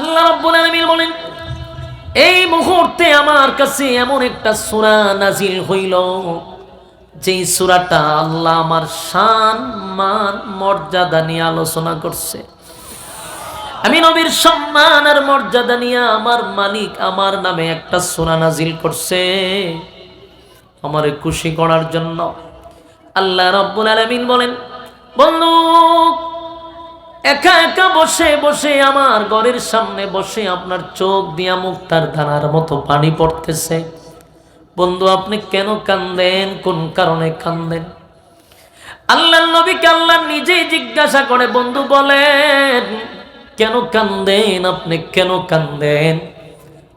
আল্লাহ রাব্বুল আলামিন বলেন, এই মুহূর্তে আমার কাছে এমন একটা সূরা নাজিল হইল, যেই সূরাটা আল্লাহ আমার শান, মান, মর্যাদা নিয়ে আলোচনা করছে। আমি নবীর সম্মান আর মর্যাদা নিয়ে আমার মালিক আমার নামে একটা সূরা নাজিল করছে। আমারে খুশি করার জন্য আল্লাহ রব্বুল আলামিন বলেন বন্ধু একা একা বসে বসে আমার ঘরের সামনে বসে আপনার চোখ দিয়া মুক্তার ধারার মতো পানি পড়তেছে। বন্ধু, আপনি কেন কান্দেন? কোন কারণে কান্দেন? আল্লাহ নবীকে আল্লাহ নিজেই জিজ্ঞাসা করে, বন্ধু বলেন, কেন কান্দেন? আপনি কেন কান্দেন?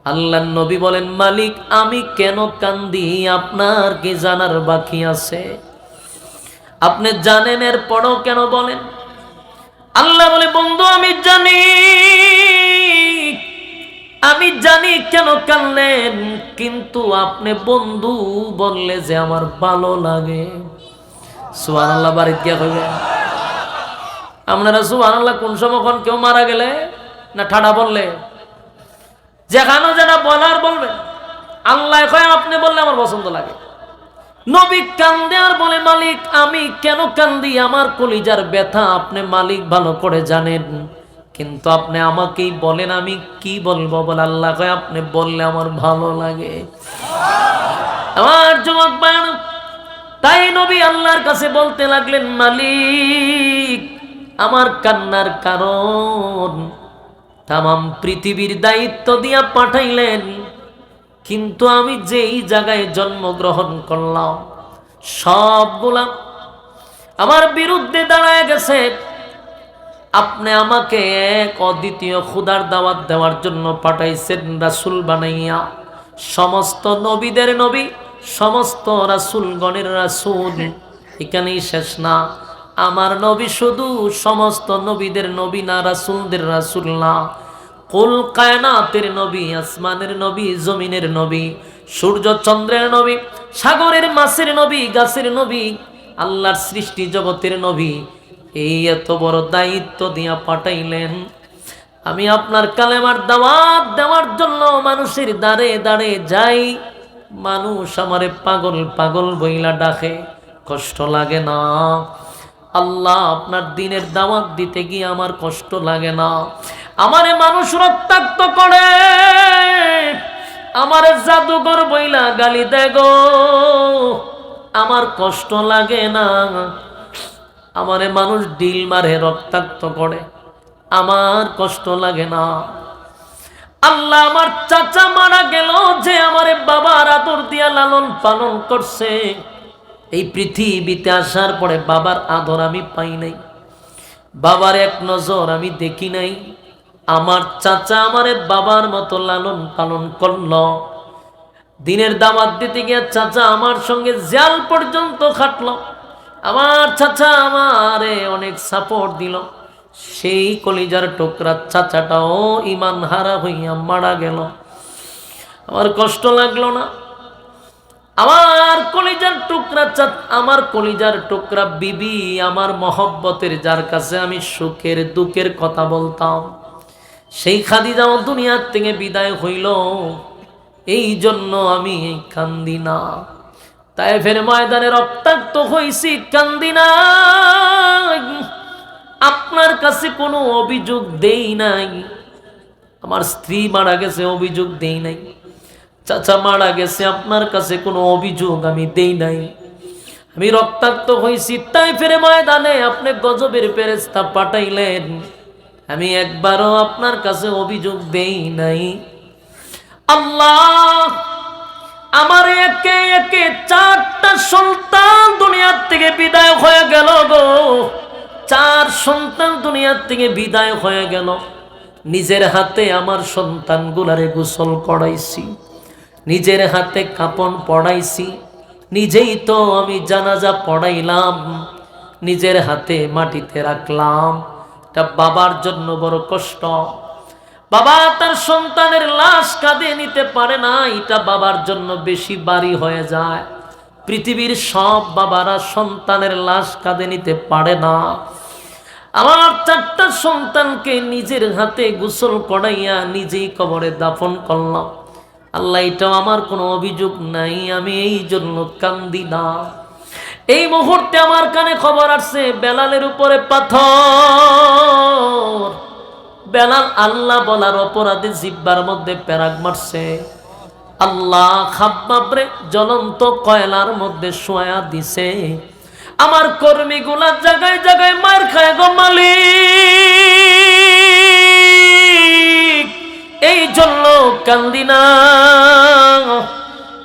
আল্লাহ নবী বলেন, মালিক, আমি কেন কান্দি? আপনার কি জানার বাকি আছে? আপনি জানেন এর পরও কেন বলেন? আল্লাহ বলে, বন্ধু, আমি জানি আমি জানি কেন কানলেন কিন্তু আপনি বন্ধু বললে যে আমার ভালো লাগে। সুহান আল্লাহ বাড়িতে গিয়া কইবে, আপনারা সুহান আল্লাহ কোন সময় কেউ মারা গেলে না ঠাডা বললে? যেখানে যেটা বলার বলবেন আল্লাহ কয়, আপনি বললে আমার পছন্দ লাগে। নবী কান্দে আর বলে, মালিক, আমি কেন কান্দি? আমার কলিজার ব্যথা, আপনি মালিক ভালো করে জানেন। কিন্তু আপনি আমাকেই বলেন, আমি কি বলব? বলে, আল্লাহ আপনি বললে আমার ভালো লাগে। আমার যুবক বান, তাই নবী আল্লাহর কাছে বলতে লাগলেন, মালিক, আমার কান্নার কারণ তাম পৃথিবীর দায়িত্ব দিয়া পাঠাইলেন। কিন্তু আমি যেই জায়গায় জন্মগ্রহণ করলাম, সবগুলা আমার বিরুদ্ধে দাঁড়ায় গেছে। আপনি আমাকে এক অদ্বিতীয় ক্ষুদার দাওয়াত দেওয়ার জন্য পাঠাইছেন রাসুল বানাইয়া। সমস্ত নবীদের নবী, সমস্ত রাসুলগণের রাসুল, এখানেই শেষ না। আমার নবী শুধু সমস্ত নবীদের নবী না, রাসুলদের রাসুল না। কুল কায়নাতের নবী, আসমানের নবী, জমিনের নবী, সূর্য চন্দ্রের নবী, সাগরের মাছের নবী, গাছের নবী, আল্লাহর সৃষ্টি জগতের নবী। এই এত বড় দায়িত্ব দিয়া পাঠাইলেন। আমি আপনার কালেমার দাওয়াত দেওয়ার জন্য মানুষের দাঁড়ে দাঁড়ে যাই। মানুষ আমারে পাগল পাগল বইলা ডাকে, কষ্ট লাগে না। আল্লাহ আপনার দিনের দাওয়াত দিতে গিয়ে আমার কষ্ট লাগে না। আমারে মানুষ রক্তাক্ত করে। আমারে জাদুঘর বইলা গালি গো। আমার কষ্ট লাগে না। আমারে মানুষ ডিল মারে রক্তাক্ত করে। আমার কষ্ট লাগে না। আল্লাহ আমার চাচা মারা গেল যে আমারে বাবার আদর দিয়া লালন পালন করছে। এই পৃথিবীতে আসার পরে বাবার আদর আমি পাই নাই। বাবার এক নজর আমি দেখি নাই। আমার চাচা আমারে বাবার মতো লালন পালন করল। দিনের দামাত দিতে গিয়ে চাচা আমার সঙ্গে জাল পর্যন্ত খাটল। আমার চাচা আমারে অনেক সাপোর্ট দিল। সেই কলিজার টোকরা চাচাটাও ইমান হারা হইয়া মারা গেল। আমার কষ্ট লাগল না। আমার কলিজার টুকরা চাত আমার কলিজার টুকরা বিবি, আমার মহব্বতের যার কাছে আমি সুখের দুঃখের কথা বলতাম। সেই খাদিজাও দুনিয়ার থেকে বিদায় হইল। এই জন্য আমি কান্দি না। তাই ফের ময়দানে রক্তাক্ত হইছি, কান্দি না। আপনার কাছে কোনো অভিযোগ দেই নাই। আমার স্ত্রী মারা গেছে, অভিযোগ দেই নাই। চাচা মারা গেছে, আপনার কাছে কোনো অভিযোগ আমি দেই নাই। আমি রক্তাক্ত হইছি, তাই ফেরে ময়দানে আপনি গজবের পেরেস্তা পাঠাইলেন। আমি একবারও আপনার কাছে অভিযোগ দেই নাই। আল্লাহ, আমার একে একে চারটা সন্তান দুনিয়ার থেকে বিদায় হয়ে গেল গো। চার সন্তান দুনিয়ার থেকে বিদায় হয়ে গেল। নিজের হাতে আমার সন্তানগুলারে গোসল করাইছি। নিজের হাতে কাপন পড়াইছি। নিজেই তো আমি জানাজা পড়াইলাম। নিজের হাতে মাটিতে রাখলাম। এটা বাবার জন্য বড় কষ্ট। বাবা তার সন্তানের লাশ কাঁদে নিতে পারে না, এটা বাবার জন্য বেশি বাড়ি হয়ে যায়। পৃথিবীর সব বাবারা সন্তানের লাশ কাঁদে নিতে পারে না। আমার চারটা সন্তানকে নিজের হাতে গোসল করাইয়া নিজেই কবরে দাফন করলাম। আল্লাহ, এটাও আমার কোনো অভিযোগ নাই, আমি এই জন্য কান্দি না। এই মুহূর্তে আমার কানে খবর আসছে, বেলালের উপরে পাথর। বেলাল আল্লাহ বলার অপরাধে জিব্বার মধ্যে প্যারাগ মারছে। আল্লাহ খাব্বাবরে জ্বলন্ত কয়লার মধ্যে শোয়া দিছে। আমার কর্মীগুলা জায়গায় জায়গায় মার খায় গো মালিক। এই জন্য কান্দি না।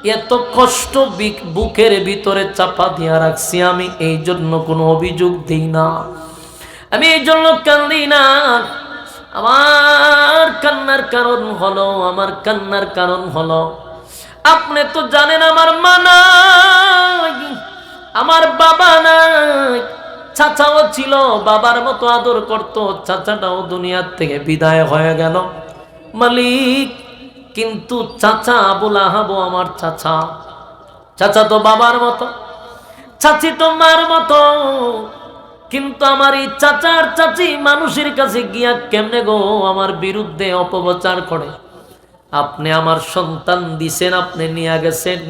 এত কষ্ট বিক- বুকের ভিতরে চাপা দিয়া রাখছি আমি, এই জন্য কোনো অভিযোগ দিই না। আমি এই জন্য কান্দি না। আমার কান্নার কারণ হলো, আমার কান্নার কারণ হলো, আপনি তো জানেন আমার মা নাই, আমার বাবা নাই, চাচাও ছিল, বাবার মতো আদর করত, চাচাটাও দুনিয়ার থেকে বিদায় হয়ে গেল। মালিক কিন্তু চাচা আবুল আহাবো আমার চাচা। চাচা তো বাবার মতো, চাচি তো মার মতো। কিন্তু আমার এই চাচার চাচি মানুষের কাছে গিয়া কেমনে গো আমার বিরুদ্ধে অপপ্রচার করে? আপনি আমার সন্তান দিছেন, আপনি নিয়ে গেছেন।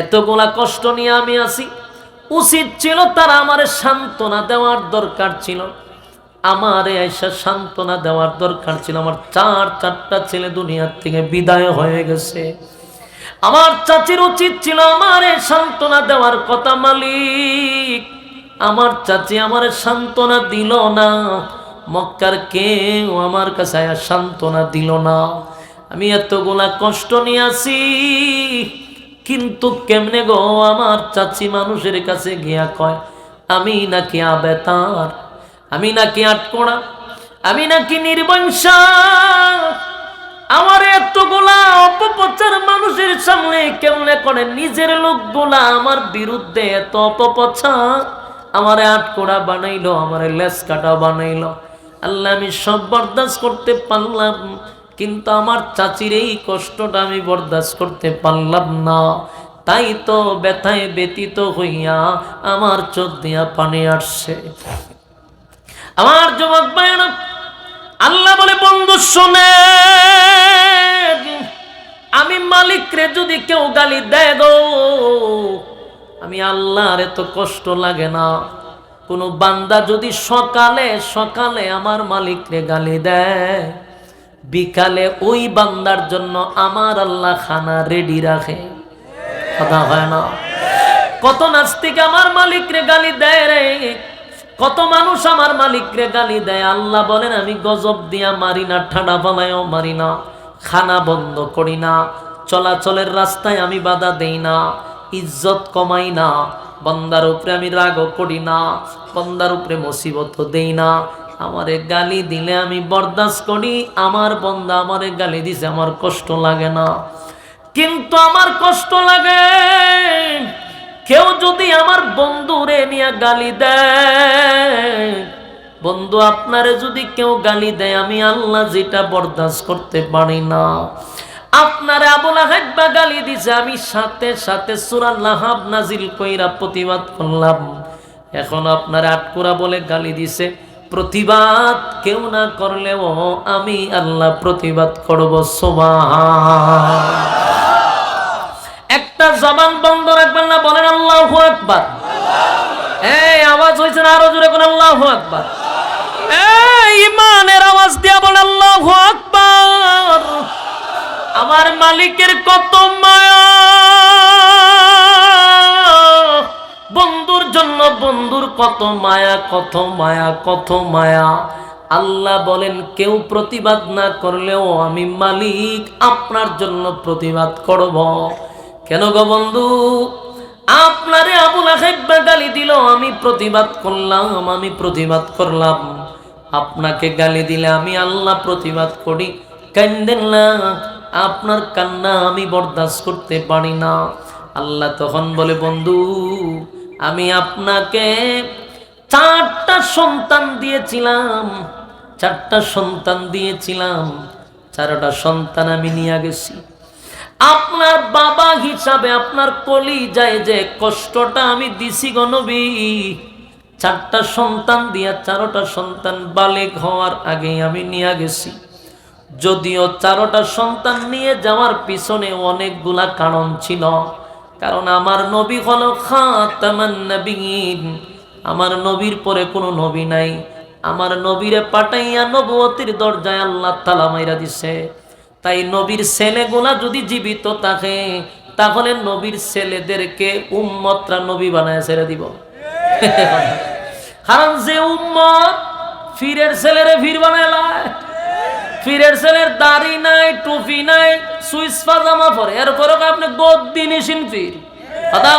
এতগুলা কষ্ট নিয়ে আমি আছি। উচিত ছিল তারা আমার সান্ত্বনা দেওয়ার দরকার ছিল। আমার এসা সান্ত্বনা দেওয়ার দরকার ছিল। আমার চার, চারটা ছেলে দুনিয়ার থেকে বিদায় হয়ে গেছে। আমার চাচির উচিত ছিল আমার সান্ত্বনা দেওয়ার কথা মালিক। আমার চাচি আমার সান্ত্বনা দিল না। মক্কার কেউ আমার কাছে সান্ত্বনা দিল না। আমি এতগুলা কষ্ট নিয়ে আসি কিন্তু কেমনে গো আমার চাচি মানুষের কাছে গিয়া কয়, আমি নাকি আবেতার? আমি নাকি আটকোড়া আমি নাকি নির্বংশা? আমার এতগুলা অপপ্রচার মানুষের সামনে কেমনে করে নিজের লোকগুলা আমার বিরুদ্ধে এত অপপ্রচার? আমারে আটকোড়া বানাইলো, আমারে লেস কাটা বানাইলো। আল্লাহ, আমি সব বরদাস্ত করতে পারলাম, কিন্তু আমার চাচির এই কষ্টটা আমি বরদাস্ত করতে পারলাম না। তাই তো ব্যথায় ব্যতীত হইয়া আমার চোখ দিয়া পানি আসছে। আমার যুবক ভাইয়েরা আল্লাহ বলে, বন্ধু, শোনে। আমি মালিকরে যদি কেউ গালি দেয় গো, আমি আল্লাহর এত কষ্ট লাগে না। কোনো বান্দা যদি সকালে সকালে আমার মালিকরে গালি দেয়, বিকালে ওই বান্দার জন্য আমার আল্লাহ খানা রেডি রাখে। কথা হয় না। কত নাস্তিক আমার মালিকরে গালি দেয় রে। কত মানুষ আমার মালিকরে গালি দেয়। আল্লাহ বলেন, আমি গজব দিয়া মারি না ঠাডা বানায়ও মারি না, খানা বন্ধ করি না, চলাচলের রাস্তায় আমি বাধা দেই না, ইজ্জত কমাই না, বন্দার উপরে আমি রাগও করি না, বন্দার উপরে মুসিবত দেই না। আমারে গালি দিলে আমি বরদাস্ত করি, আমার বন্দা আমারে গালি দিছে, আমার কষ্ট লাগে না। কিন্তু আমার কষ্ট লাগে বন্ধুরে নিয়ে গালি দেয়। বন্ধু, আপনারে যদি কেউ গালি দেয়, আমি আল্লাহ যেটা বরদাস্ত করতে পারি না। আপনারে আবুল হাব্বা গালি দিছে, আমি সাথে সাথে সুরা লাহাব নাজিল কইরা প্রতিবাদ করলাম। এখন আপনার আটকুরা বলে গালি দিছে, প্রতিবাদ কেউ না করলেও আমি আল্লাহ প্রতিবাদ করব সোবাহা একটা জবান বন্ধ রাখবেন না, বলেন আল্লাহ আকবার। এই, আওয়াজ হয়েছে না আরও জোরে কোন আল্লাহ আকবার। এই ইমানের আওয়াজ দিয়া বলেন, আল্লাহ আকবার। আমার মালিকের কত মায়া। বন্ধুর জন্য বন্ধুর কত মায়া কত মায়া কত মায়া। আল্লাহ বলেন, কেউ প্রতিবাদ না করলেও আমি মালিক, আপনার জন্য প্রতিবাদ করব। কেন গো বন্ধু? আপনারে আবুল আহেব্বা গালি দিল, আমি প্রতিবাদ করলাম, আমি প্রতিবাদ করলাম। আপনাকে গালি দিলে আমি আল্লাহ প্রতিবাদ করি। কান্দেন না, আপনার কান্না আমি বরদাস্ত করতে পারি না। আল্লাহ তখন বলে, বন্ধু, আমি আপনাকে চারটা সন্তান দিয়েছিলাম, চারটা সন্তান দিয়েছিলাম, চারটা সন্তান আমি নিয়ে গেছি। আপনার বাবা হিসাবে আপনার কলি যায় যে কষ্টটা আমি দিছি গনবী চারটা সন্তান দিয়া চারোটা সন্তান বালেক হওয়ার আগেই আমি নিয়ে গেছি। যদিও চারোটা সন্তান নিয়ে যাওয়ার পিছনে অনেকগুলা কারণ ছিল, কারণ আমার নবী হলো খাতামান নবীন আমার নবীর পরে কোনো নবী নাই। আমার নবীরে পাঠাইয়া নবতির দরজায় আল্লাহ তালা মাইরা দিছে। তাই নবীর ছেলেগুলা যদি জীবিত থাকে, তাহলে নবীর ছেলেদেরকে উম্মতরা নবী বানায় ছেড়ে দিব। কারণ যে উম্মত ফিরের ছেলেরে ফির বানায় ফিরের ছেলের দাড়ি নাই, টুপি নাই সুইস পাজামা পরে। এরপরে আপনি গদ্দি নিশিন ফির? কথা?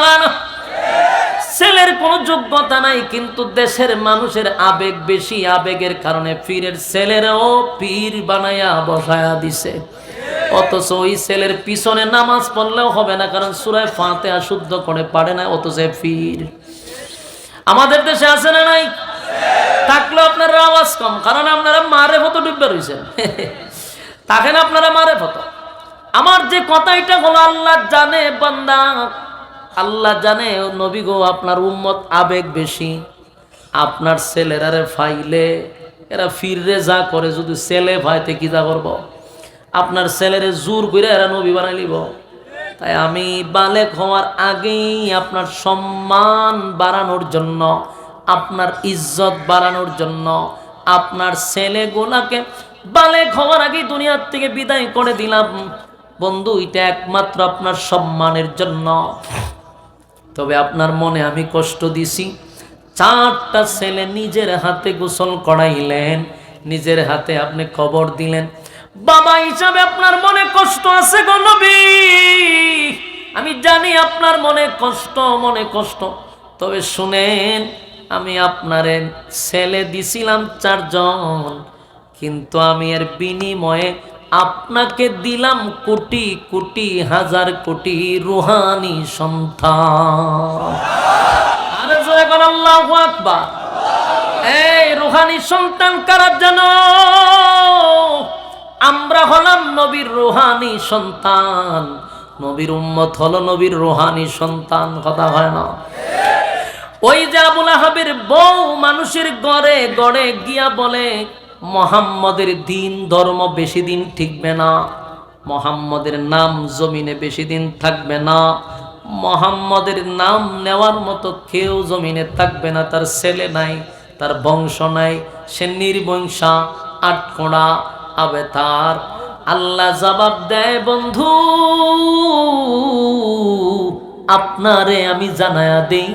ছেলের কোনো যোগ্যতা নাই, কিন্তু দেশের মানুষের আবেগ বেশি, আবেগের কারণে পীরের ছেলেরাও পীর বানায়া বসায়া দিছে। অথচ ওই ছেলের পিছনে নামাজ পড়লেও হবে না, কারণ সুরায় ফাঁতে শুদ্ধ করে পারে না, অথচ পীর। আমাদের দেশে আছে না নাই? থাকলেও আপনার আওয়াজ কম, কারণ আপনারা মারে ফটো ডুববে রয়েছেন থাকেন আপনারা মারে ফটো আমার যে কথা এটা হলো, আল্লাহ জানে বান্দা আল্লাহ জানে নবী গো, আপনার উম্মত আবেগ বেশি। আপনার ছেলেরারে ফাইলে এরা ফিররে যা করে যদি ছেলে ভাইতে কি যা করব? আপনার ছেলেরে জোর করে এরা নবী বানাই লিব। তাই আমি বালেক হওয়ার আগেই আপনার সম্মান বাড়ানোর জন্য, আপনার ইজ্জত বাড়ানোর জন্য, আপনার ছেলেগুলাকে বালেক হওয়ার আগেই দুনিয়ার থেকে বিদায় করে দিলাম। বন্ধু, এটা একমাত্র আপনার সম্মানের জন্য। তবে আপনার মনে আমি কষ্ট দিছি। চারটা ছেলে নিজের হাতে গোসল করাইলেন, নিজের হাতে আপনি খবর দিলেন। বাবা হিসাবে আপনার মনে কষ্ট আছে গো নবী। আমি জানি আপনার মনে কষ্ট মনে কষ্ট। তবে শুনেন, আমি আপনারে ছেলে দিছিলাম চারজন, কিন্তু আমি এর বিনিময়ে আপনাকে দিলাম কোটি কোটি, হাজার কোটি রুহানি সন্তান। এই রুহানি সন্তান কারা জানো আমরা হলাম নবীর রুহানি সন্তান। নবীর উম্মত হলো নবীর রুহানি সন্তান, কথা হয় না। ওই যে আবুল আহাবের বউ মানুষের গড়ে গড়ে গিয়া বলে মোহাম্মদের দিন, ধর্ম বেশি দিন ঠিকবে না। মোহাম্মদের নাম জমিনে বেশি দিন থাকবে না। মোহাম্মদের নাম নেওয়ার মতো কেউ জমিনে থাকবে না। তার ছেলে নাই, তার বংশ নাই, সে নির্বংশা, আটকোড়া আবে তার আল্লাহ জবাব দেয়, বন্ধু, আপনারে আমি জানায়া দেই,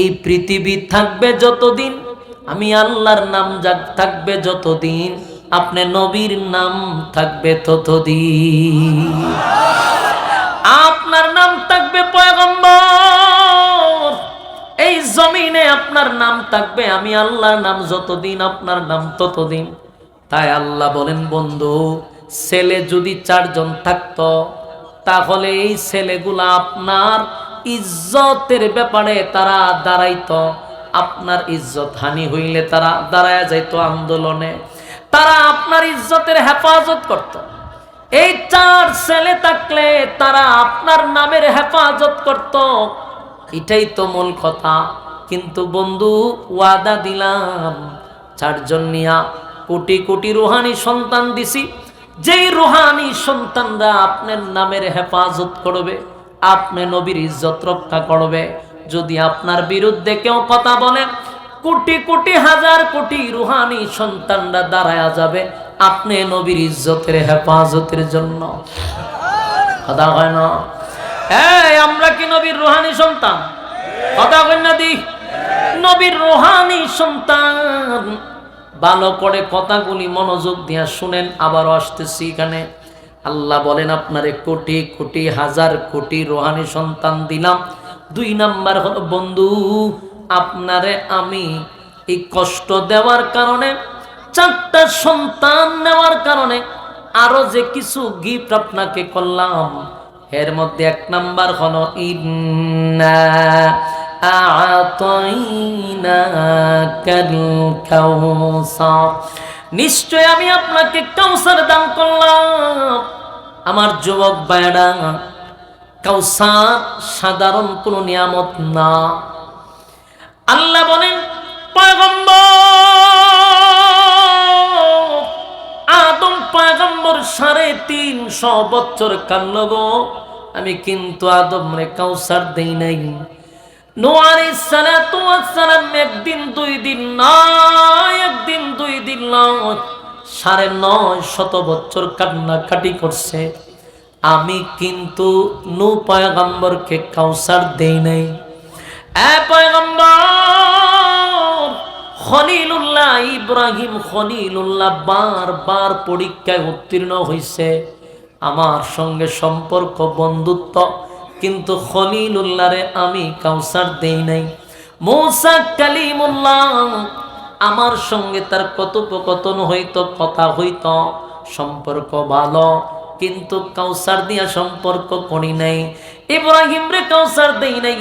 এই পৃথিবী থাকবে যতদিন আমি আল্লাহর নাম যাক থাকবে যতদিন, আপনি নবীর নাম থাকবে ততদিন। আপনার নাম থাকবে পয়গম্বর। এই জমিনে আপনার নাম থাকবে, আমি আল্লাহর নাম যতদিন, আপনার নাম ততদিন। তাই আল্লাহ বলেন, বন্ধু, ছেলে যদি চারজন থাকত, তাহলে এই ছেলেগুলা আপনার ইজ্জতের ব্যাপারে তারা দাঁড়াইতো। আপনার ইজ্জত হানি হইলে তারা দাঁড়ায় যাইতো আন্দোলনে। তারা আপনার ইজ্জতের হেফাজত করত। এই চার ছেলে থাকলে তারা আপনার নামের হেফাজত করত। এটাই তো মূল কথা। কিন্তু বন্ধু, ওয়াদা দিলাম। চারজন নিয়া কোটি কোটি রুহানি সন্তান দিছি। যেই রুহানি সন্তানরা আপনার নামের হেফাজত করবে, আপনি নবীর ইজ্জত রক্ষা করবে। যদি আপনার বিরুদ্ধে কেউ কথা বলে, কোটি কোটি হাজার কোটি রুহানি সন্তানরা দাঁড়ায়া যাবে আপনি নবীর ইজ্জতের হেফাজতের জন্য। কথা হয় না? হ্যাঁ আমরা কি নবীর রুহানি সন্তান? কথা হয় না দি। নবীর রুহানি সন্তান। ভালো করে কথাগুলি মনোযোগ দিয়া শুনেন, আবারও আসতেছি এখানে। আল্লাহ বলেন, আপনারে কোটি কোটি হাজার কোটি রোহানি সন্তান দিলাম। দুই নাম্বার হলো, বন্ধু, আপনারে আমি এই কষ্ট দেওয়ার কারণে, চারটা সন্তান নেওয়ার কারণে আরও যে কিছু গিফট আপনাকে করলাম। এর মধ্যে এক নাম্বার হলো নিশ্চয় আমি আপনাকে কাউসার দান করলাম। আমার যুবক ভাইরা কাউসার সাধারণ কোনো নিয়ামত না। আল্লাহ বলেন আদম পয়গম্বর সাড়ে তিনশো বছর কান্ল গো। আমি কিন্তু আদম রে কাউসার দেই নাই। একদিন, দুই দিন নয়, একদিন, দুই দিন নয়, সাড়ে নয় শত বছর কান্নাকাটি করছে। আমি কিন্তু নু পয়গম্বরকে কাউসার দেই নাই। এ পয়গম্বর, খলিলুল্লাহ ইব্রাহিম খলিলুল্লাহ বার বার পরীক্ষায় উত্তীর্ণ হইছে। আমার সঙ্গে সম্পর্ক, বন্ধুত্ব, কিন্তু খলিলুল্লাহরে আমি কাউসার দেই নাই। মৌসা কালিমুল্লাহ, আমার সঙ্গে তার কথোপকথন হইতো, কথা হইত, সম্পর্ক ভালো। কিন্তু কাউসার দিয়া সম্পর্ক করি নাই। ইব্রাহিম রে কাউসার দেই নাই।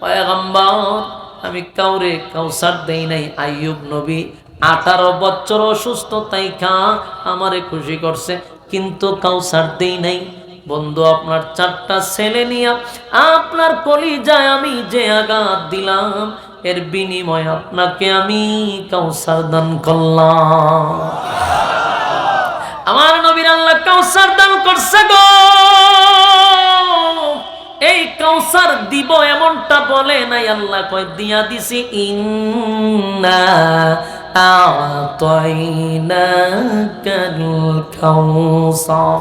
পয়গম্বর, আমি কাউরে কাউসার দেই নাই। আইয়ুব নবী, আঠারো বছর অসুস্থ, তাই খা, আমারে খুশি করছে। কিন্তু কাউসার দেই নাই। বন্ধু, আপনার চারটা ছেলে নিয়া আপনার কলিজায় আমি যে আঘাত দিলাম, এর বিনিময় আপনাকে আমি কাউসার দান করলাম। আমার নবীর আল্লাহ কাউসার দান করছে গো। এই কাউসার দিব এমনটা বলে নাই, আল্লাহ কয়, দিয়া দিছি, ইন্না আতাইনাকাল কাউসার।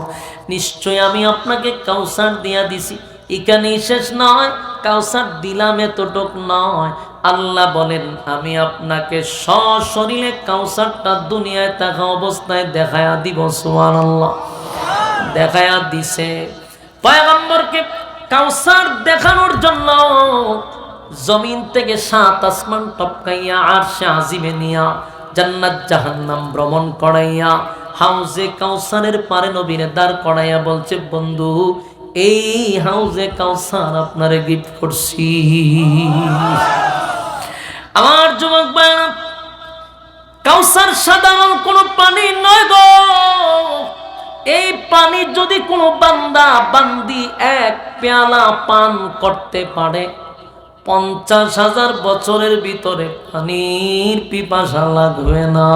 নিশ্চয় আমি আপনাকে কাউসার দিয়া দিছি। এখানেই শেষ নয়, কাউসার দিলাম এতটুক নয়। আল্লাহ বলেন, আমি আপনাকে সশরীরে কাউসারটা দুনিয়ায় থাকা অবস্থায় দেখায়া দিব সুয়ান আল্লাহ দেখায়া দিছে। পয়গম্বরকে কাউসার দেখানোর জন্য জমিন থেকে সাত আসমান টপকাইয়া আর সে আজিমে নিয়া জান্নাত জাহান্নাম ভ্রমণ করাইয়া হাউজে কাউসারের পারে নবীনে দাঁড় করাইয়া বলছে, বন্ধু এই হাউজে কাউসার আপনারে গিফট করছি। আমার যুবক বায়না কাউসার সাধারণ কোনো পানি নয় গো। এই পানি যদি কোনো বান্দা, বান্দি এক পেয়ালা পান করতে পারে, পঞ্চাশ হাজার বছরের ভিতরে পানির পিপাসা লাগবে না।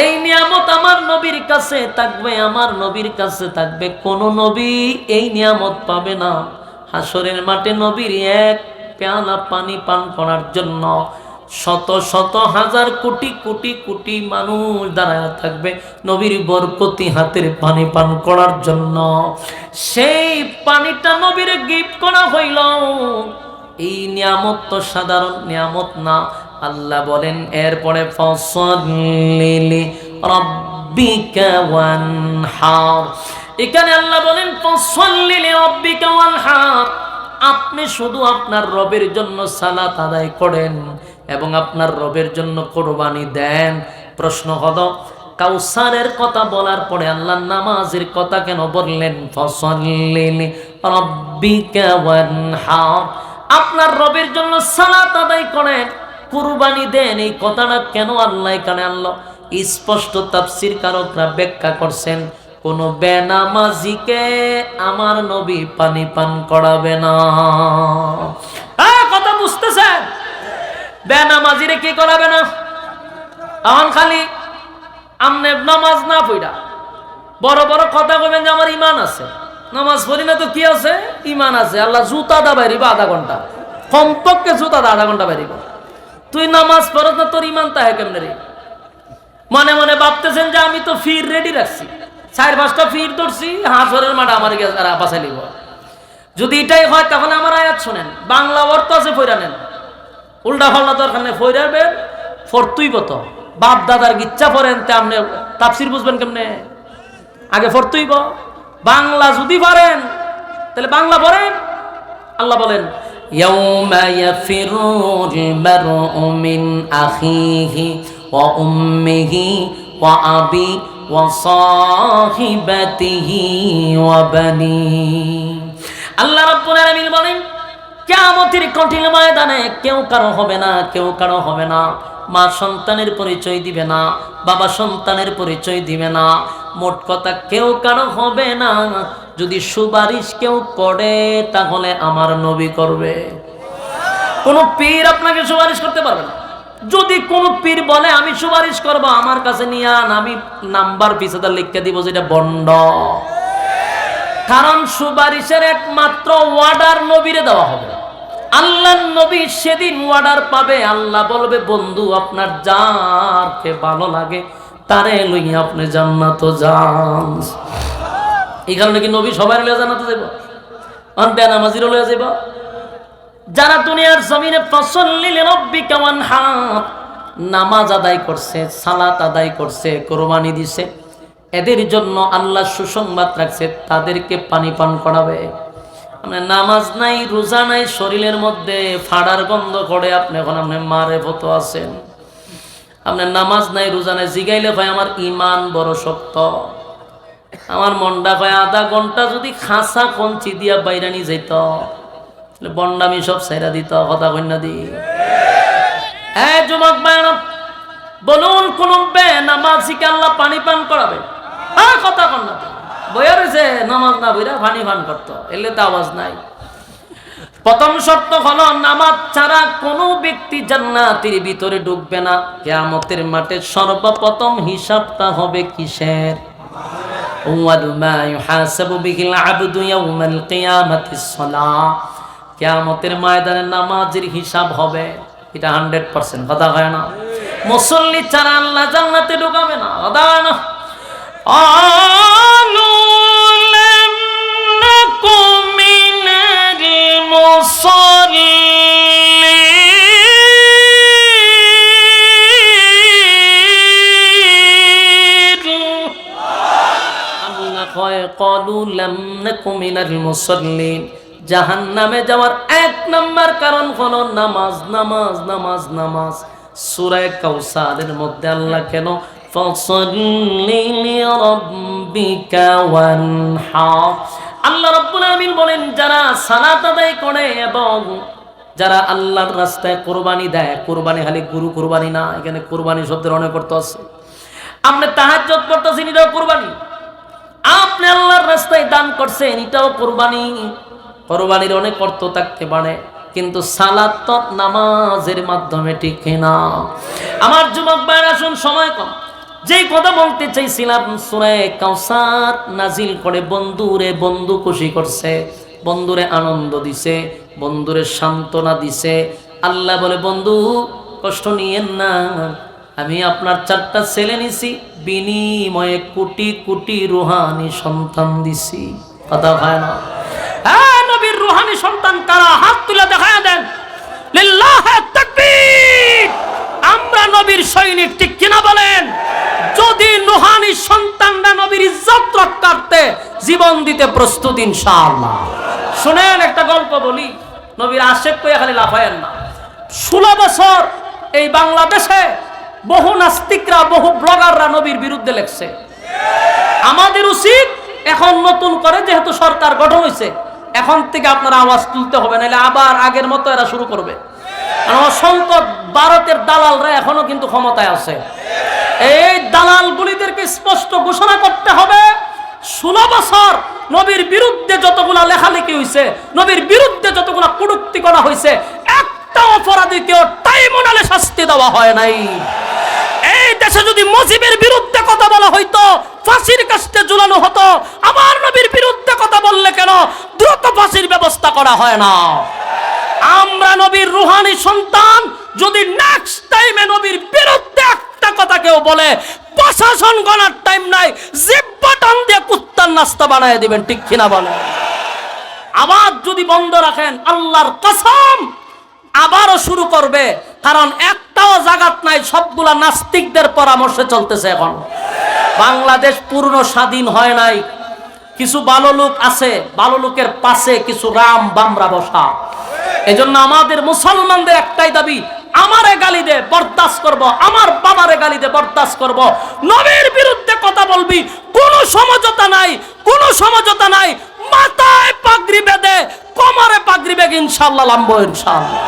এই নিয়ামত আমার নবীর কাছে থাকবে, আমার নবীর কাছে থাকবে। কোন নবী এই নিয়ামত পাবে না। হাসরের মাঠে নবীর এক পেয়ালা পানি পান করার জন্য শত শত হাজার কোটি কোটি কোটি মানুষ দাঁড়ায় থাকবে নবীর বরকতি হাতের পানি পান করার জন্য। সেই পানিটা নবীর গিফট করা হইল। এই নিয়ামত তো সাধারণ নিয়ামত না। আল্লাহ বলেন, এরপরে ফসলিলি রব্বিকা এখানে আল্লাহ বলেন, ফসলিলি আপনি শুধু আপনার রবের জন্য সালাত আদায় করেন এবং আপনার রবের জন্য কোরবানি দেন। প্রশ্ন হলো, কাউসারের কথা বলার পরে আল্লাহ নামাজের কথা কেন বললেন আপনার রবের জন্য সালাত আদায় করেন কুরবানি দেন, এই কথাটা কেন আল্লাহ এখানে আনলো? স্পষ্ট তাফসির কারকরা ব্যাখ্যা করছেন, কোন বেনামাজিকে আমার নবী পানি পান করাবে না। কথা বুঝতেছেন? বেনামাজিরে কি করাবে না? এখন খালি আমনে নামাজ না পড়া বড় বড় কথা কবেন যে আমার ইমান আছে। নামাজ পড়ি না তো কি আছে? ইমান আছে। আল্লাহ জুতা দা বাইরিব আধা ঘণ্টা। কমপক্ষে জুতা দা আধা ঘণ্টা বাইরিব তুই নামাজ পড়ত না তোর ইমান তাহে কেমনে রে? মনে মনে ভাবতেছেন যে আমি তো ফির রেডি রাখছি। চার পাঁচটা ফির ধরছি, হাঁসরের মাঠে আমার বাঁচাই লিব যদি এটাই হয়, তাহলে আমার আয়াত শোনেন। বাংলা অর্থ আছে, ফইরা নেন। উল্টা ফাল্টা দরকার নেই ফইরাবেন ফরতুই বত বাপ দাদার গিচ্ছা পড়েন, তে আপনি তাপসির বুঝবেন কেমনে? আগে ফরতুইব। বাংলা যদি পারেন, তাহলে বাংলা পড়েন। আল্লাহ বলেন يوم يفر المرء من أخيه وأمه وأبيه وصاحبته وبنيه আল্লাহ রাব্বুল আলামিন বলেন কিয়ামতের কঠিন ময়দানে কেউ কারো হবে না কেউ কারো হবে না মা সন্তানের পরিচয় দিবে না, বাবা সন্তানের পরিচয় দিবে না। মোট কথা কেউ কারও হবে না। যদি সুপারিশ কেউ করে, তাহলে আমার নবী করবে। কোন পীর আপনাকে সুপারিশ করতে পারবে না। যদি কোন পীর বলে, আমি সুপারিশ করব, আমার কাছে নিয়ে আন, আমি নাম্বার পিছাতে লিখে দিব যেটা বন্ড। কারণ সুপারিশের একমাত্র ওয়ার্ডার নবীরে দেওয়া হবে আল্লাহ নবী সেদিন ওয়ার্ডার পাবে। আল্লাহ বলবে, বন্ধু, আপনার যারকে ভালো লাগে, তারে লইয়া আপনি জান্নাত যান। এই কারণে কি নবী সবাই লইয়া জান্নাতে যাইব? অন বেনামাজিরও যাইব? যারা দুনিয়ার জমিনে ফসল নিলে রব্বি কেমন হাত নামাজ আদায় করছে, সালাত আদায় করছে, কোরবানি দিছে, এদের জন্য আল্লাহ সুসংবাদ রাখছে, তাদেরকে পানি পান করাবে। আপনি নামাজ নাই, রোজা নাই, শরীরের মধ্যে ফাড়ার গন্ধ করে। আপনি এখন আপনি মারে ভতো আছেন। আপনার নামাজ নাই, রোজা নাই। জিগাইলে ভাই আমার ইমান বড় শক্ত। আমার মনটা ভাই আধা ঘণ্টা যদি খাসা কঞ্চি দিয়া বাইরানি যেত বন্ডামি সব সাইরা দিত, কথা কন্যা দি। হ্যাঁ যুবক ভাইরা বলুন কোন বে নামাজিকে আল্লাহ পানি পান করাবে? হ্যাঁ কথা কন্যা নামাজ না বইরা ভানি ভান এলে তো আওয়াজ নাই। প্রথম শর্ত নামাজ ছাড়া কোনো ব্যক্তি ভিতরে ঢুকবে না। কেয়ামতের মাঠে সর্বপ্রথম হিসাবটা হবে কিসের? কেয়ামতের ময়দানে নামাজের হিসাব হবে। এটা হান্ড্রেড পার্সেন্ট কথা হয় না। মুসল্লি ছাড়া আল্লাহ জান্নাতে ঢুকাবে না। কথা হয় না। মুসাল্লিন, জাহান্নামে যাওয়ার এক নাম্বার কারণ হলো নামাজ নামাজ নামাজ। নামাজ সূরা কাউসারের মধ্যে আল্লাহ কেন? ওয়ানহার আল্লাহ রাব্বুল আলামিন বলেন, যারা সালাত আদায় করে এবং যারা আল্লাহর রাস্তায় কোরবানি দেয়, কোরবানি খালি গুরু কোরবানি না, এখানে কোরবানি শব্দের অনেক অর্থ আছে। আপনি তাহাজ্জুদ করতেছেন, এটাও কোরবানি। আপনি আল্লাহর রাস্তায় দান করছেন, এটাও কোরবানি। কোরবানির অনেক অর্থ থাকতে পারে, কিন্তু সালাত নামাজের মাধ্যমে ঠিক না। আমার যুবক ভাইয়ের, আসুন, সময় কম। যেই কথা বলতে চাইছিলাম, সুরে কাউসার নাজিল করে বন্ধুরে বন্ধু খুশি করছে, বন্ধুরে আনন্দ দিছে, বন্ধুরে সান্ত্বনা দিছে। আল্লাহ বলে, বন্ধু, কষ্ট নিয়েন না, আমি আপনার চারটা ছেলে নিছি, বিনিময়ে কোটি কোটি রুহানি সন্তান দিছি। কথা হয় না। হ্যাঁ নবীর রুহানি সন্তান কারা? হাত তুলে দেখায় দেন। লিল্লাহে তাকবীর! আমরা নবীর সৈনিক ঠিক কিনা বলেন? যদি নুহানি সন্তানরা নবীর ইজ্জত রক্ষার্থে জীবন দিতে প্রস্তুত, ইনশাআল্লাহ। শুনেন, একটা গল্প বলি। নবীর আশেক কইয়া খালি লাফায়েন না। ষোলো বছর এই বাংলাদেশে বহু নাস্তিকরা, বহু ব্লগাররা নবীর বিরুদ্ধে লেখছে। আমাদের উচিত এখন নতুন করে যেহেতু সরকার গঠন হয়েছে এখন থেকে আপনার আওয়াজ তুলতে হবে, নাহলে আবার আগের মতো এরা শুরু করবে। অসংখ্য ভারতের দালালরা এখনও কিন্তু ক্ষমতায় আছে। এই দালালগুলিদেরকে স্পষ্ট ঘোষণা করতে হবে, ষোলো বছর নবীর বিরুদ্ধে যতগুলা লেখালেখি হয়েছে নবীর বিরুদ্ধে যতগুলা কুটুক্তি করা হয়েছে একটা অপরাধীকেও টাইমোনালে শাস্তি দেওয়া হয় নাই। এই দেশে যদি মজিবের বিরুদ্ধে কথা বলা হইতো, ফাঁসির কাস্তে ঝুলানো হতো আমার নবীর বিরুদ্ধে কথা বললে কেন? দ্রুত ফাঁসির ব্যবস্থা করা হয় না। আমরা নবীর রুহানি সন্তান, যদি নেক্সট টাইমে নবীর বিরুদ্ধে একটা কথা কেউ বলে, প্রশাসন গণার টাইম নাই, জিব্বা টান দিয়ে কুত্তার নাস্তা বানায় দিবেন, ঠিক কিনা বলে আবার যদি বন্ধ রাখেন, আল্লাহর কসম, আবারও শুরু করবে, কারণ একটাও জাগাত নাই, সবগুলা নাস্তিকদের পরামর্শে চলতেছে এখন। বাংলাদেশ পূর্ণ স্বাধীন হয় নাই। কিছু ভালো লোক আছে ভালো লোকের পাশে কিছু রাম বামরা বসা। এজন্য আমাদের মুসলমানদের একটাই দাবি, আমারে গালি দে, বরদাস্ত করব, আমার বাবারে গালি দে, বরদাস্ত করব। নবীর বিরুদ্ধে কথা বলবি, কোনো সমঝোতা নাই, কোনো সমঝোতা নাই, মাথায় পাগড়ি বেঁধে, কোমরে পাগড়ি বেগে ইনশাল্লাহ লাম্বো ইনশাল্লাহ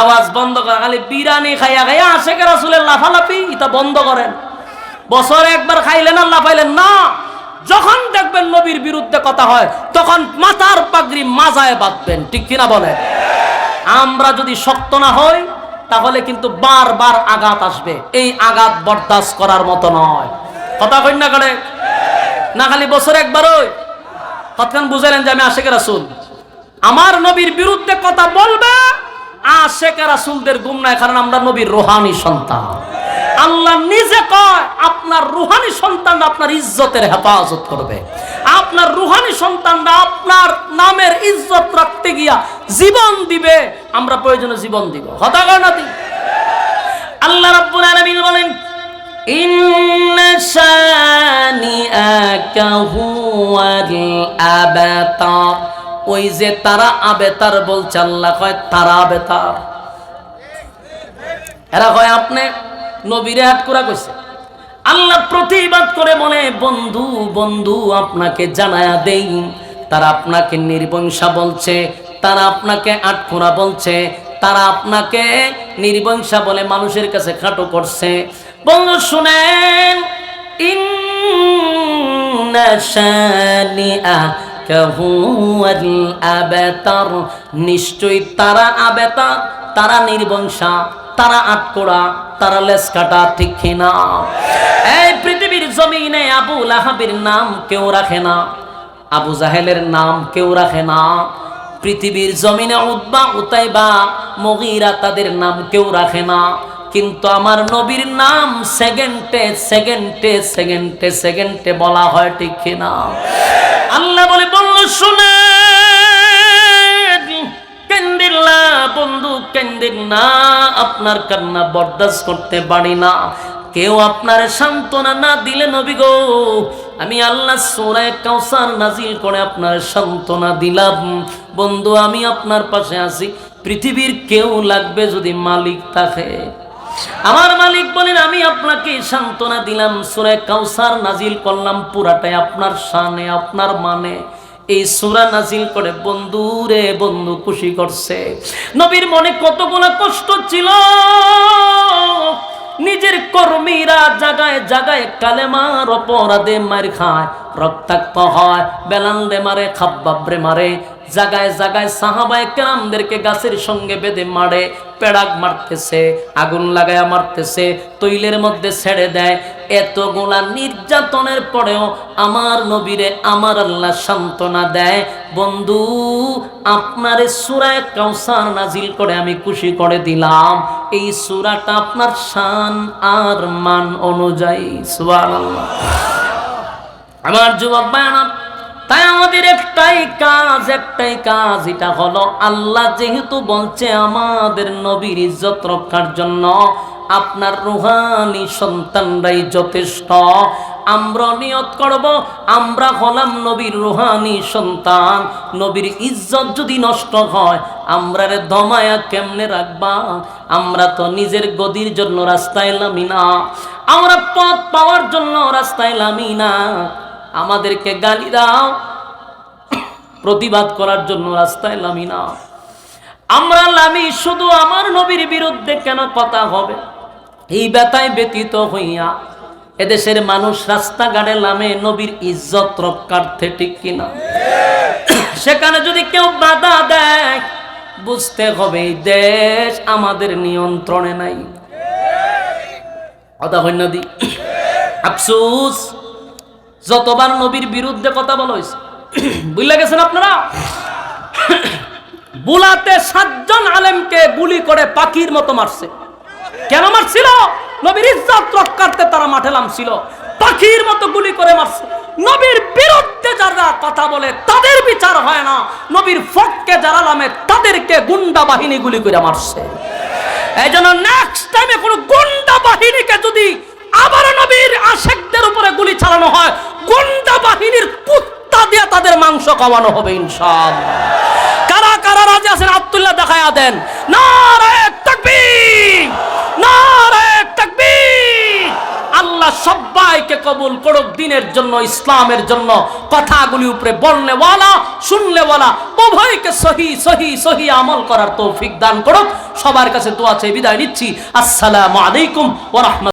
আওয়াজ বন্ধ করা, খালি বিরানি খাইয়া খাইয়া আশেখ রাসুলের লাফালাফি, এটা বন্ধ করেন। বছরে একবার খাইলেন আর লাফাইলেন না। যখন দেখবেন নবীর বিরুদ্ধে কথা হয়, তখন মাথার পাগড়ি মাজায় বাঁধবেন। ঠিক কিনা বলে? আমরা যদি শক্ত না হই, তাহলে কিন্তু বারবার আঘাত আসবে। এই আঘাত বরদাস্ত করার মতো নয়। কথা কই না করে না খালি বছর একবারই তৎক্ষণ বুঝালেন যে আমি আশেখ রাসুল। আমার নবীর বিরুদ্ধে কথা বলবে আশেখ রাসুলদের গুম নাই, কারণ আমরা নবীর রোহানি সন্তান। আল্লাহ নিজে কয়, আপনার রুহানি সন্তান আপনার ইজ্জতের হেফাজত করবে। আপনার রুহানি সন্তানরা আপনার নামের ইজ্জত রাখতে গিয়া জীবন দিবে, আমরা প্রয়োজনে জীবন দিব। হতাগা দিই আল্লাহ রাব্বুল আলামিন বলেন, ইন্না শানিআকা হুয়াল ওই যে তারা আবেতার বলছে, আল্লাহ কয়, তারা আবেতার। এরা কয়, আপনি নবীরে হাত করা কইছে। আল্লাহ প্রতিবাদ করে বলে, বন্ধু বন্ধু, আপনাকে জানায়া দেই। তারা আপনাকে নির্বংশা বলছে, তারা আপনাকে আটকোড়া বলছে, তারা আপনাকে নির্বংশা বলে মানুষের কাছে খাটো করছে। বন্ধু, শুনেন নিশ্চয়ই তারা আবেতার, তারা নির্বংশা। তারা আটকোড়া তারা লেস কাটা, ঠিক কিনা? এই পৃথিবীর জমিনে আবু লাহাবির নাম কেউ রাখে না, আবু জাহেলের নাম কেউ রাখে না। পৃথিবীর জমিনে উদ্বা উতাইবা, মগিরা তাদের নাম কেউ রাখে না। কিন্তু আমার নবীর নাম সেকেন্ডে সেকেন্ডে সেকেন্ডে সেকেন্ডে বলা হয় ঠিক কিনা? আল্লাহ বলে, বলল, শুনে। কেন্দিল্লা বন্ধু কেন্দিন না, আপনার কান্না বরদাস্ত করতে পারি না। কেউ আপনার সান্ত্বনা না দিলে নবী গো, আমি আল্লাহ কাউসার নাজিল করে আপনার সান্ত্বনা দিলাম। বন্ধু, আমি আপনার পাশে আছি। পৃথিবীর কেউ লাগবে যদি মালিক থাকে। আমার মালিক বলেন, আমি আপনাকে সান্ত্বনা দিলাম সুরায় কাউসার নাজিল করলাম, পুরাটাই আপনার শানে, আপনার মানে। এই সুরা নাজিল করে বন্ধু রে বন্ধু খুশি করছে। নবীর মনে কতগুলো কষ্ট ছিল। নিজের কর্মীরা জাগায় জাগায় কালেমার অপরাধে মার খায়। রক্তাক্ত হয় বেলান্দে মারে খাব্বাবরে মারে, জাগায় জাগায় সাহাবায় কেরামদেরকে গাছের সঙ্গে বেঁধে মারে, পেড়াক মারতেছে, আগুন লাগায়া মারতেছে, তৈলের মধ্যে ছেড়ে দেয়। এতগুলা নির্যাতনের পরেও আমার নবীরে আমার আল্লাহ সান্ত্বনা দেয়, বন্ধু, আপনার সুরায় কাউসার নাজিল করে আমি খুশি করে দিলাম। এই সুরাটা আপনার শান আর মান অনুযায়ী, সুবহানাল্লাহ। আমার যুবক বায়ানা তাই আমাদের একটাই কাজ একটাই কাজ, এটা হলো আল্লাহ যেহেতু বলছে আমাদের নবীর ইজ্জত রক্ষার জন্য, আপনার রুহানি সন্তানরাই যথেষ্ট। আমরা নিয়ত করব, আমরা হলাম নবীর রুহানি সন্তান, নবীর ইজ্জত যদি নষ্ট হয়, আমরা রে দমায়া কেমনে রাখবা? আমরা তো নিজের গদির জন্য রাস্তায় লামি না, আমরা পথ পাওয়ার জন্য রাস্তায় লামি না। আমাদেরকে গালি দাও। প্রতিবাদ করার জন্য রাস্তায় লামি না। আমরা লামি, শুধু আমার নবীর বিরুদ্ধে কেন কথা হবে? এই ব্যথায় ব্যতীত হইয়া এদেশের মানুষ রাস্তাঘাটে নামে নবীর ইজ্জত রক্ষার্থে ঠিক কিনা? সেখানে যদি কেউ বাধা দেয়, বুঝতে হবে এই দেশ আমাদের নিয়ন্ত্রণে নাই। কথা হইন নদী আফসুস। যতবার নবীর বিরুদ্ধে কথা বলা হয়েছে, বুঝলে গেছেন আপনারা? বুলাতে সাতজন আলেমকে গুলি করে পাখির মতো মারছে। কেন মারছিল? নবীর ইজ্জত রক্ষার্থে তারা মাঠে নামছিল। পাখির মতো গুলি করে মারছে। নবীর বিরুদ্ধে যারা কথা বলে, তাদের বিচার হয় না। নবীর ফককে যারা নামে, তাদেরকে গুন্ডা বাহিনী গুলি করে মারছে। এই জন্য নেক্সট টাইমে কোনো গুন্ডা বাহিনীকে যদি আবার নবীর আশেকদের উপরে গুলি চালানো হয়। গুন্ডা বাহিনীর কুত্তা দিয়ে তাদের মাংস খাওয়ানো হবে ইনশাআল্লাহ। কারা কারা রাজি আছেন আব্দুল্লাহ দেখায়া দেন। নারায়ে আল্লাহ সবাইকে কবুল করুক দিনের জন্য, ইসলামের জন্য। কথাগুলি উপরে উভয়কে সহি সহি সহি আমল করার তৌফিক দান করুক। সবার কাছে দোয়া চেয়ে বিদায় নিচ্ছি। আসসালামু আলাইকুম ওয়া